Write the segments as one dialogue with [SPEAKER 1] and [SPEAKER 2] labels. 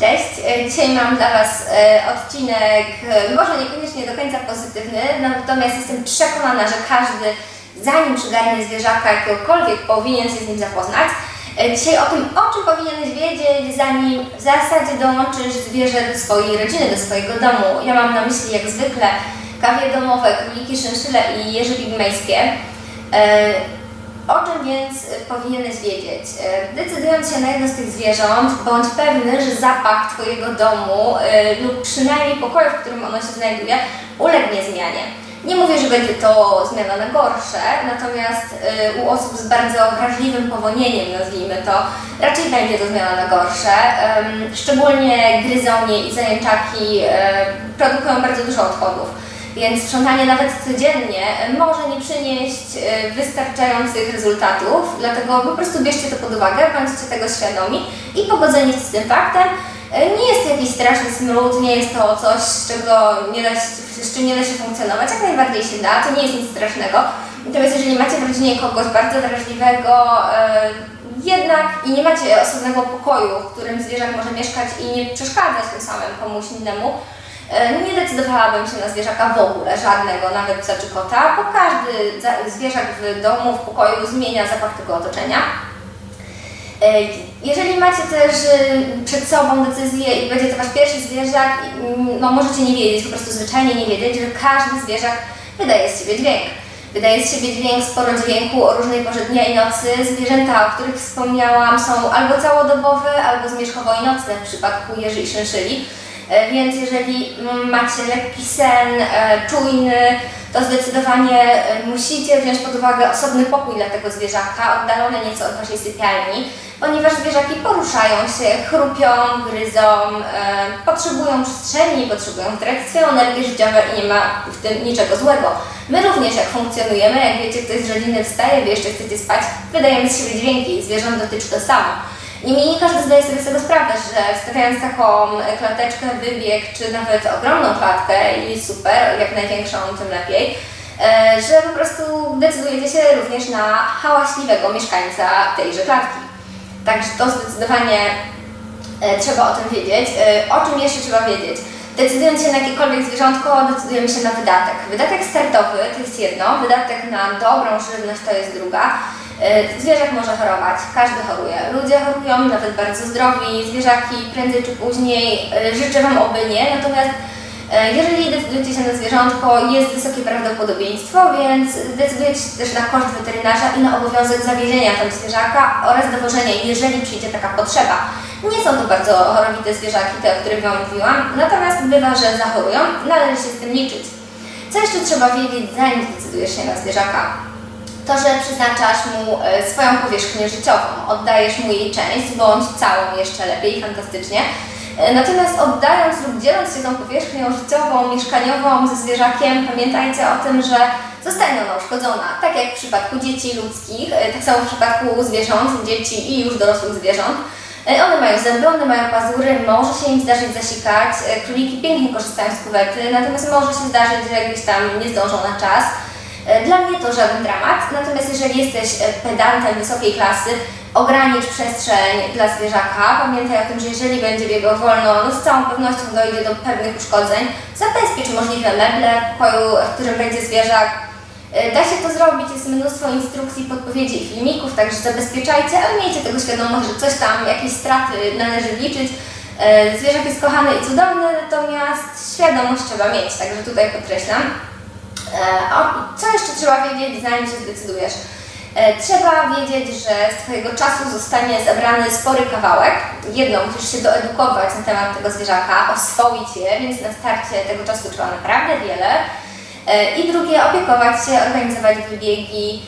[SPEAKER 1] Cześć, E, dzisiaj mam dla Was e, odcinek e, może niekoniecznie do końca pozytywny, natomiast jestem przekonana, że każdy zanim przygarnie zwierzaka jakiegokolwiek powinien się z nim zapoznać. Dzisiaj o tym, o czym powinieneś wiedzieć, zanim w zasadzie dołączysz zwierzę do swojej rodziny, do swojego domu. Ja mam na myśli jak zwykle kawie domowe, króliki, szynszyle i jeże pigmejskie. E, o czym więc y, powinieneś wiedzieć? Y, Decydując się na jedno z tych zwierząt, bądź pewny, że zapach Twojego domu y, lub przynajmniej pokoju, w którym ono się znajduje, ulegnie zmianie. Nie mówię, że będzie to zmiana na gorsze, natomiast u osób z bardzo wrażliwym powonieniem, nazwijmy to, raczej będzie to zmiana na gorsze. Szczególnie gryzonie i zajęczaki produkują bardzo dużo odchodów. Więc sprzątanie nawet codziennie może nie przynieść e, wystarczających rezultatów, dlatego po prostu bierzcie to pod uwagę, bądźcie tego świadomi i pogodzeni z tym faktem. E, Nie jest to jakiś straszny smród, nie jest to coś, z czego nie da się, z czym nie da się funkcjonować, jak najbardziej się da, to nie jest nic strasznego. Natomiast jeżeli macie w rodzinie kogoś bardzo wrażliwego, e, jednak i nie macie osobnego pokoju, w którym zwierzak może mieszkać i nie przeszkadzać tym samym komuś innemu, Nie decydowałabym się na zwierzaka w ogóle, żadnego, nawet psa czy kota, bo każdy za- zwierzak w domu, w pokoju zmienia zapach tego otoczenia. E, Jeżeli macie też y, przed sobą decyzję i będzie to Wasz pierwszy zwierzak, mm, no możecie nie wiedzieć, po prostu zwyczajnie nie wiedzieć, że każdy zwierzak wydaje z siebie dźwięk. Wydaje z siebie dźwięk, sporo dźwięku o różnej porze dnia i nocy. Zwierzęta, o których wspomniałam, są albo całodobowe, albo zmierzchowo-nocne w przypadku jeży i szynszyli. E, Więc jeżeli macie lekki sen, e, czujny, to zdecydowanie e, musicie wziąć pod uwagę osobny pokój dla tego zwierzaka, oddalony nieco od Waszej sypialni, ponieważ zwierzaki poruszają się, chrupią, gryzą, potrzebują przestrzeni, potrzebują tracić swoją energię życiową i nie ma w tym niczego złego. My również jak funkcjonujemy, jak wiecie, ktoś z rodziny wstaje, Wy jeszcze chcecie spać, wydajemy z siebie dźwięki, zwierząt dotyczy to samo. Niemniej nie każdy zdaje sobie z tego sprawę, że wstawiając taką klateczkę, wybieg, czy nawet ogromną klatkę i super, jak największą, tym lepiej, e, że po prostu decydujecie się również na hałaśliwego mieszkańca tejże klatki. Także to zdecydowanie e, trzeba o tym wiedzieć. E, o czym jeszcze trzeba wiedzieć? Decydując się na jakiekolwiek zwierzątko, decydujemy się na wydatek. Wydatek startowy to jest jedno, wydatek na dobrą żywność to jest druga. E, Zwierzak może chorować, każdy choruje. Ludzie chorują, nawet bardzo zdrowi, zwierzaki prędzej czy później. E, Życzę Wam oby nie, natomiast e, jeżeli decydujecie się na zwierzątko, jest wysokie prawdopodobieństwo, więc decydujecie się też na koszt weterynarza i na obowiązek zawiezienia tam zwierzaka oraz dowożenia, jeżeli przyjdzie taka potrzeba. Nie są to bardzo chorowite zwierzaki, te, o których Wam mówiłam, natomiast bywa, że zachorują, należy się z tym liczyć. Co jeszcze trzeba wiedzieć, zanim zdecydujesz się na zwierzaka? To, że przeznaczasz mu e, swoją powierzchnię życiową, oddajesz mu jej część, bądź całą jeszcze lepiej, fantastycznie. E, Natomiast oddając lub dzieląc się tą powierzchnią życiową, mieszkaniową ze zwierzakiem, pamiętajcie o tym, że zostanie ona uszkodzona. Tak jak w przypadku dzieci ludzkich, e, tak samo w przypadku zwierząt, dzieci i już dorosłych zwierząt. One mają zęby, one mają pazury, może się im zdarzyć zasikać. Króliki pięknie korzystają z kuwety, natomiast może się zdarzyć, że gdzieś tam nie zdążą na czas. E, Dla mnie to żaden dramat, natomiast jeżeli jesteś e, pedantem wysokiej klasy, ogranicz przestrzeń dla zwierzaka. Pamiętaj o tym, że jeżeli będzie biegał wolno, no z całą pewnością dojdzie do pewnych uszkodzeń. Zabezpiecz możliwe meble w pokoju, w którym będzie zwierzak. E, Da się to zrobić, jest mnóstwo instrukcji, podpowiedzi i filmików, także zabezpieczajcie, ale miejcie tego świadomość, że coś tam, jakieś straty należy liczyć. Zwierzak jest kochany i cudowny, natomiast świadomość trzeba mieć, także tutaj podkreślam. E, co jeszcze trzeba wiedzieć, zanim się zdecydujesz? E, Trzeba wiedzieć, że z Twojego czasu zostanie zebrany spory kawałek. Jedno, musisz się doedukować na temat tego zwierzaka, oswoić je, więc na starcie tego czasu trzeba naprawdę wiele. E, I drugie, opiekować się, organizować wybiegi,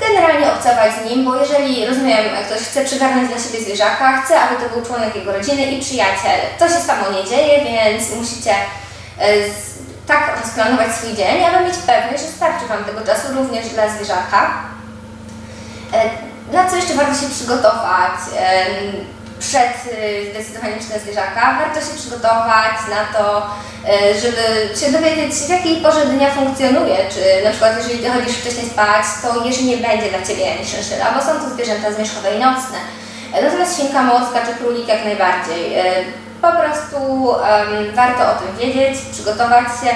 [SPEAKER 1] generalnie obcować z nim, bo jeżeli, rozumiem, ktoś chce przygarnąć dla siebie zwierzaka, chce, aby to był członek jego rodziny i przyjaciel. To się samo nie dzieje, więc musicie z, tak rozplanować swój dzień, aby mieć pewność, że starczy Wam tego czasu również dla zwierzaka. E, Na co jeszcze warto się przygotować em, przed y, zdecydowaniem się na zwierzaka? Warto się przygotować na to, e, żeby się dowiedzieć, w jakiej porze dnia funkcjonuje. Czy na przykład, jeżeli Ty chodzisz wcześniej spać, to jeż nie będzie dla Ciebie ani szynszela, bo są to zwierzęta zmierzchowe i nocne. E, Natomiast świnka morska czy królik jak najbardziej. Po prostu em, warto o tym wiedzieć, przygotować się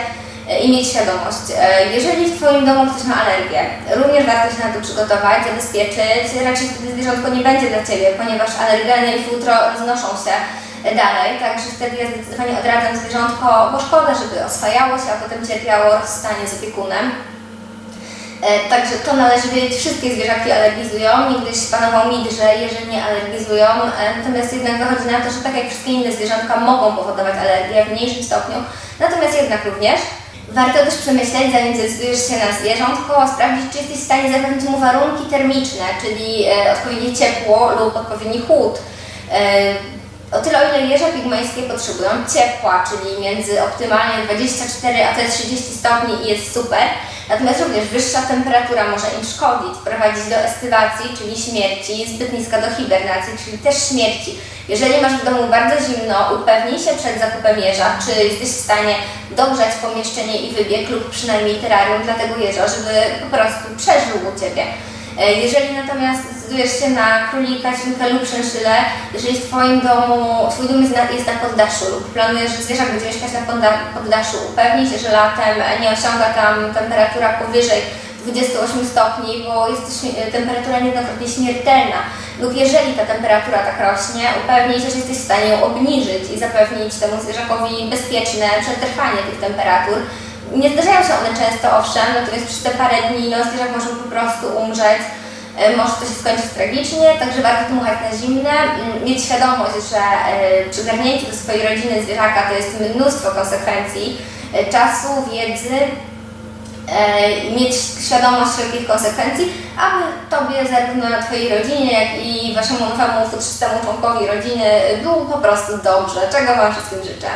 [SPEAKER 1] e, i mieć świadomość. E, Jeżeli w Twoim domu ktoś ma alergię, również warto się na to przygotować, zabezpieczyć. Raczej wtedy zwierzątko nie będzie dla Ciebie, ponieważ alergeny i futro roznoszą się dalej, także wtedy ja zdecydowanie odradzam zwierzątko, bo szkoda, żeby oswajało się, a potem cierpiało rozstanie z opiekunem. E, Także to należy wiedzieć, wszystkie zwierzaki alergizują. Niegdyś panował mit, że jeże nie alergizują, e, natomiast jednak wychodzi na to, że tak jak wszystkie inne zwierzątka mogą powodować alergię w mniejszym stopniu, natomiast jednak również. Warto też przemyśleć, zanim zdecydujesz się na zwierzątko, sprawdzić, czy jesteś w stanie zapewnić mu warunki termiczne, czyli e, odpowiednie ciepło lub odpowiedni chłód. O tyle, o ile jeże pigmeńskie potrzebują ciepła, czyli między optymalnie 24 a te 30 stopni i jest super. Natomiast również wyższa temperatura może im szkodzić, prowadzić do estywacji, czyli śmierci, zbyt niska do hibernacji, czyli też śmierci. Jeżeli masz w domu bardzo zimno, upewnij się przed zakupem jeża, czy jesteś w stanie dogrzać pomieszczenie i wybieg lub przynajmniej terrarium dla tego jeża, żeby po prostu przeżył u Ciebie. E, Jeżeli natomiast zdecydujesz się na królika, świnkę lub szynszylę, jeżeli w Twoim domu, Twój dom jest na, jest na poddaszu lub planujesz, że zwierzak będzie mieszkać na podda- poddaszu, upewnij się, że latem nie osiąga tam temperatura powyżej 28 stopni, bo jest to temperatura niejednokrotnie śmiertelna. Lub jeżeli ta temperatura tak rośnie, upewnij się, że jesteś w stanie ją obniżyć i zapewnić temu zwierzakowi bezpieczne przetrwanie tych temperatur. Nie zdarzają się one często, owszem, natomiast przez te parę dni no, zwierzak może po prostu umrzeć. E, Może to się skończyć tragicznie, także warto dmuchać na zimne, mm, mieć świadomość, że e, przygarnięcie do swojej rodziny zwierzaka to jest mnóstwo konsekwencji, e, czasu, wiedzy, mieć świadomość wszelkich konsekwencji, aby Tobie, zarówno Twojej rodzinie, jak i Waszemu nowemu futrzystemu członkowi rodziny było po prostu dobrze, czego Wam wszystkim życzę.